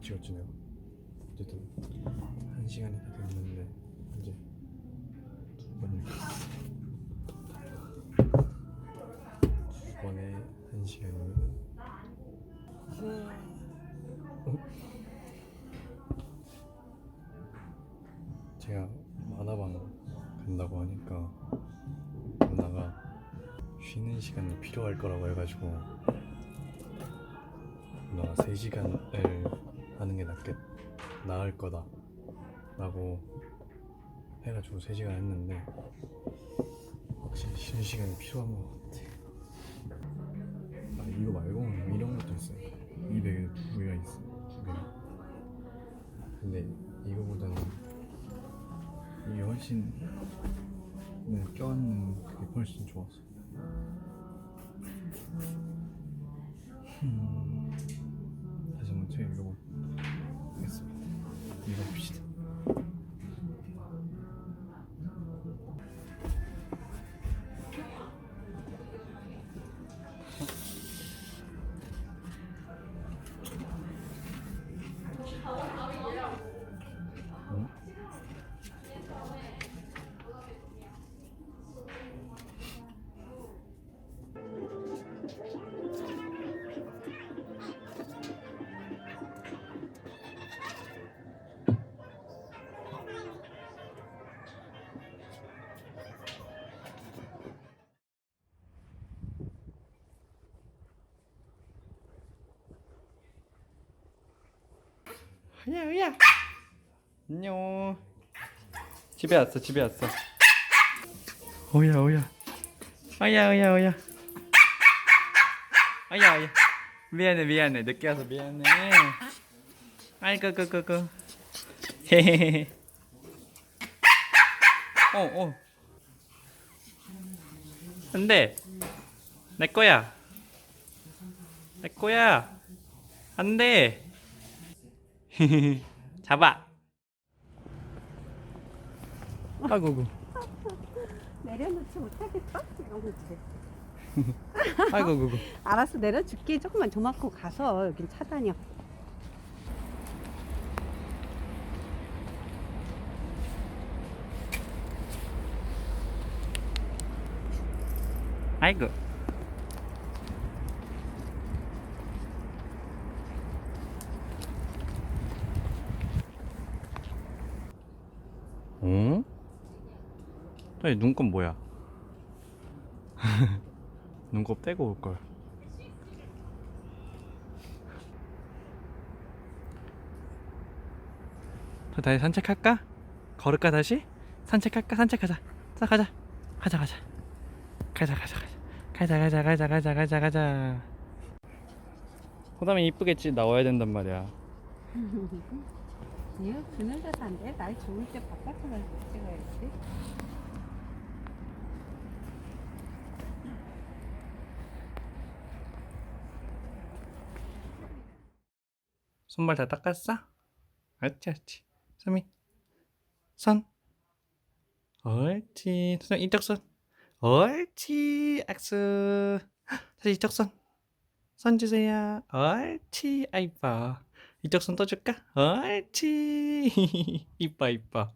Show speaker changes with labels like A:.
A: 찍었지 내가 어쨌든 한 시간이 다 됐는데 이제 두 번을 두 번에 한 시간이면 제가 만화방 간다고 하니까 누나가 쉬는 시간이 필요할 거라고 해가지고 누나가 3시간을 하는 게 낫겠, 나을 거다. 라고 해가지고 3시간 했는데 확실히 쉬는 시간이 필요한 것 같아. 아 이거 말고 이런 것도 있어요. 이 베개 두 개가 있어 두 개가. 근데 이거보다는 이게 훨씬 껴안는 그게 훨씬 좋았어 야, 야. 안녕. 집에 왔어, 집에 왔어. 오야, 오야. 오야, 오야, 오야. 오야, 오야. 미안해, 미안해. 늦게 와서 미안해. 아이고, 그. 헤헤헤. 어, 어. 안 돼. 내 거야. 내 거야. 안 돼. 잡아. 아이고,
B: 내려놓지 못하겠어? 내려놓지.
A: 아이고, 아이고.
B: 알았어 내려줄게 조금만 저만큼 가서 여긴 차단이야
A: 아이고. 어? 아니 눈곱 뭐야? 눈곱 떼고 올 걸. 저 다시 산책할까? 걸을까 다시? 산책할까? 산책하자. 자 가자. 가자 가자. 가자 가자 가자 가자 가자 가자 가자 가자 그다음에 이쁘겠지 나와야 된단 말이야
B: 이거 그늘 데서 안 돼? 날 좋을 때 바깥에 가서 찍어야지
A: 손발 다 닦았어? 옳지 옳지. 소미. 손. 옳지. 손 이쪽 손. 옳지 악수. 다시 이쪽 손. 손 주세요. 옳지 아 이뻐. 이쪽 손또 줄까? 옳지. 이뻐 이뻐